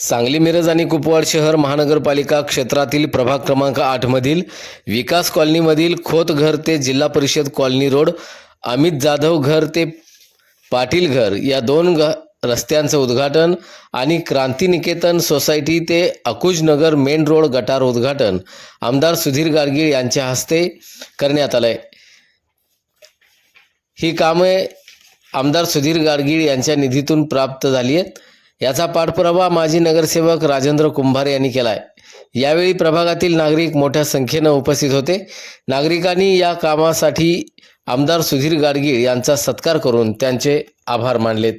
सांगली मिरज आणि कुपवाड शहर महानगरपालिका क्षेत्रातील प्रभाग क्रमांक आठमधील विकास कॉलनीमधील खोत घर ते जिल्हा परिषद कॉलनी रोड अमित जाधव घर ते पाटील घर या दोन ग रस्त्यांचं उद्घाटन आणि क्रांतिनिकेतन सोसायटी ते अकुजनगर मेन रोड गटार उद्घाटन. आमदार सुधीर गाडगीळ यांच्या हस्ते करण्यात आलंय. ही कामे आमदार सुधीर गाडगीळ यांच्या निधीतून प्राप्त झाली आहेत. याचा पाठपुरावा माजी नगरसेवक राजेंद्र कुंभार यांनी केला आहे यावेळी प्रभागातील नागरिक मोठ्या संख्येनं उपस्थित होते. नागरिकांनी या कामासाठी आमदार सुधीर गाडगीळ यांचा सत्कार करून त्यांचे आभार मानलेत.